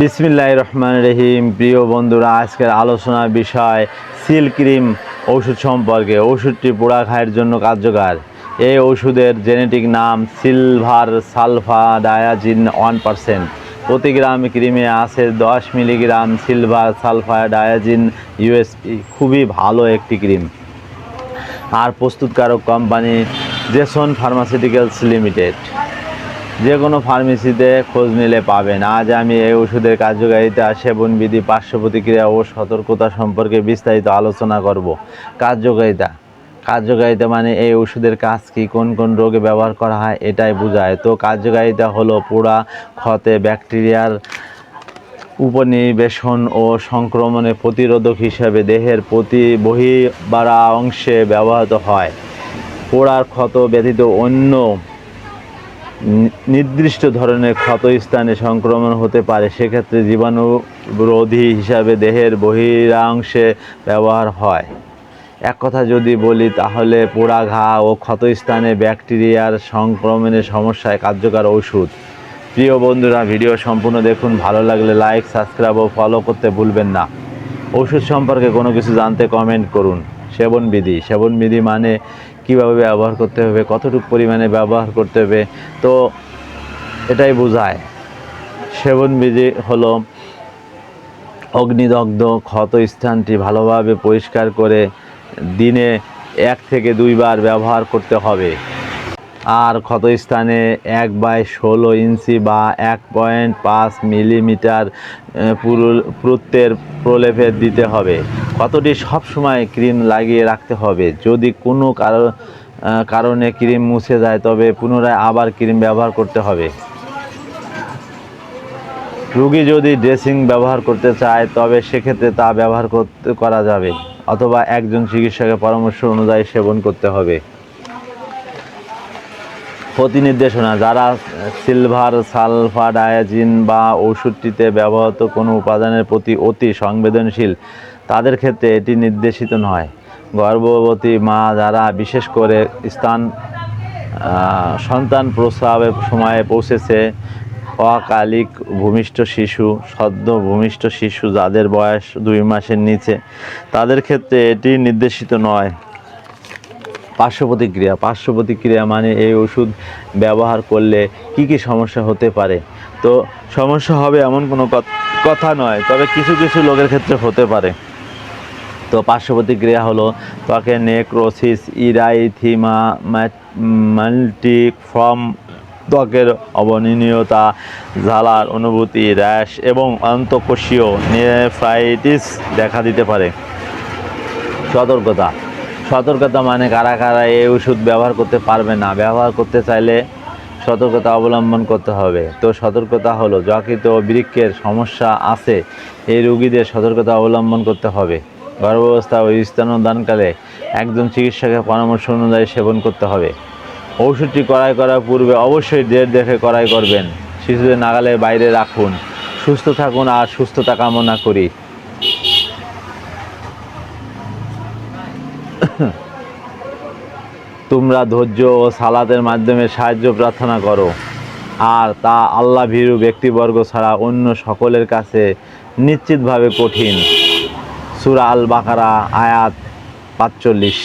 বিসমিল্লাহ রহমান রহিম। প্রিয় বন্ধুরা, আজকের আলোচনার বিষয় সিল ক্রিম ওষুধ সম্পর্কে। ওষুধটি পোড়া খায়ের জন্য কার্যকর। এই ওষুধের জেনেটিক নাম silver sulpha diazine one percent. প্রতি গ্রাম ক্রিমে আছে দশ milligram silver sulpha diazine USP. খুবই ভালো একটি ক্রিম। আর প্রস্তুতকারক কোম্পানি জেসন ফার্মাসিউটিক্যালস লিমিটেড। যে কোনো ফার্মেসিতে খোঁজ নিলে পাবেন আজ আমি এই ওষুধের কার্যকারিতা, সেবনবিধি পার্শ্ব প্রতিক্রিয়া ও সতর্কতা সম্পর্কে বিস্তারিত আলোচনা করব। কার্যকারিতা। কার্যকারিতা মানে এই ওষুধের কাজ কি, কোন কোন রোগে ব্যবহার করা হয়, এটাই বোঝায়। তো কার্যকারিতা হলো পোড়া, ক্ষতে ব্যাকটেরিয়ার উপনিবেশন ও সংক্রমণের প্রতিরোধক হিসাবে দেহের প্রতি বহিবারা অংশে ব্যবহৃত হয়। পোড়ার ক্ষত ব্যতীত অন্য নির্দিষ্ট ধরনের ক্ষত স্থানে সংক্রমণ হতে পারে, সেক্ষেত্রে জীবাণুরোধী হিসাবে দেহের বহিরাংশে ব্যবহার হয়। এক কথা যদি বলি, তাহলে পোড়া ঘা ও ক্ষত স্থানে ব্যাকটেরিয়ার সংক্রমণের সমস্যায় কার্যকর ওষুধ। প্রিয় বন্ধুরা, ভিডিও সম্পূর্ণ দেখুন। ভালো লাগলে লাইক, সাবস্ক্রাইব ও ফলো করতে ভুলবেন না। ওষুধ সম্পর্কে কোনো কিছু জানতে কমেন্ট করুন। সেবনবিধি সেবনবিধি মানে কীভাবে ব্যবহার করতে হবে, কতটুকু পরিমাণে ব্যবহার করতে হবে, তো এটাই বোঝায়। সেবনবিধি হলো অগ্নিদগ্ধ, ক্ষত স্থানটি ভালোভাবে পরিষ্কার করে দিনে এক থেকে দুইবার ব্যবহার করতে হবে। আর ক্ষতস্থানে এক বাই ষোলো ইঞ্চি বা এক পয়েন্ট পাঁচ মিলিমিটার পুরুত্বের প্রলেপে দিতে হবে। ক্ষতটি সবসময় ক্রিম লাগিয়ে রাখতে হবে। যদি কোনো কারও কারণে ক্রিম মুছে যায়, তবে পুনরায় আবার ক্রিম ব্যবহার করতে হবে। রুগী যদি ড্রেসিং ব্যবহার করতে চায়, তবে সেক্ষেত্রে তা ব্যবহার করতে, করা যাবে। অথবা একজন চিকিৎসকের পরামর্শ অনুযায়ী সেবন করতে হবে। প্রতি নির্দেশনা যারা সিলভার সালফাডায়াজিন বা ওষুধটিতে ব্যবহৃত কোনো উপাদানের প্রতি অতি সংবেদনশীল, তাদের ক্ষেত্রে এটি নির্দেশিত নয়। গর্ভবতী মা যারা বিশেষ করে স্থান সন্তান প্রস্রাবের সময়ে পৌঁছেছে, অকালিক ভূমিষ্ঠ শিশু, সদ্য ভূমিষ্ঠ শিশু যাদের বয়স দুই মাসের নিচে, তাদের ক্ষেত্রে এটি নির্দেশিত নয়। পার্শ্ব প্রতিক্রিয়া পার্শ্ব প্রতিক্রিয়া মানে এই ওষুধ ব্যবহার করলে কি কি সমস্যা হতে পারে? তো সমস্যা হবে এমন কোনো কথা নয়, তবে কিছু কিছু লোকের ক্ষেত্রে হতে পারে। তো পার্শ্ব প্রতিক্রিয়া হলো ত্বকের নেক্রোসিস, ইরাইথিমা মাল্টিফর্ম ত্বকের অবনীয়তা জ্বালার অনুভূতি, র্যাশ এবং অন্তঃকোষীয় নেফ্রাইটিস দেখা দিতে পারে। সতর্কতা। সতর্কতা মানে কারা কারা এই ওষুধ ব্যবহার করতে পারবে না। ব্যবহার করতে চাইলে সতর্কতা অবলম্বন করতে হবে। তো সতর্কতা হলো যকৃত বৃক্ষের সমস্যা আছে, এই রোগীদের সতর্কতা অবলম্বন করতে হবে। গর্ভাবস্থা ও স্তনদানকালে একজন চিকিৎসকের পরামর্শ অনুযায়ী সেবন করতে হবে। ওষুধটি কড়াই করার পূর্বে অবশ্যই ডেট দেখে কড়াই করবেন। শিশুদের নাগালের বাইরে রাখুন। সুস্থ থাকুন আর সুস্থতা কামনা করি। তোমরা ধৈর্য ও সালাতের মাধ্যমে সাহায্য প্রার্থনা করো। আর তা আল্লাহ ভীরু ব্যক্তিবর্গ ছাড়া অন্য সকলের কাছে নিশ্চিতভাবে কঠিন। সুরা আল বাকারা আয়াত পাঁচচল্লিশ।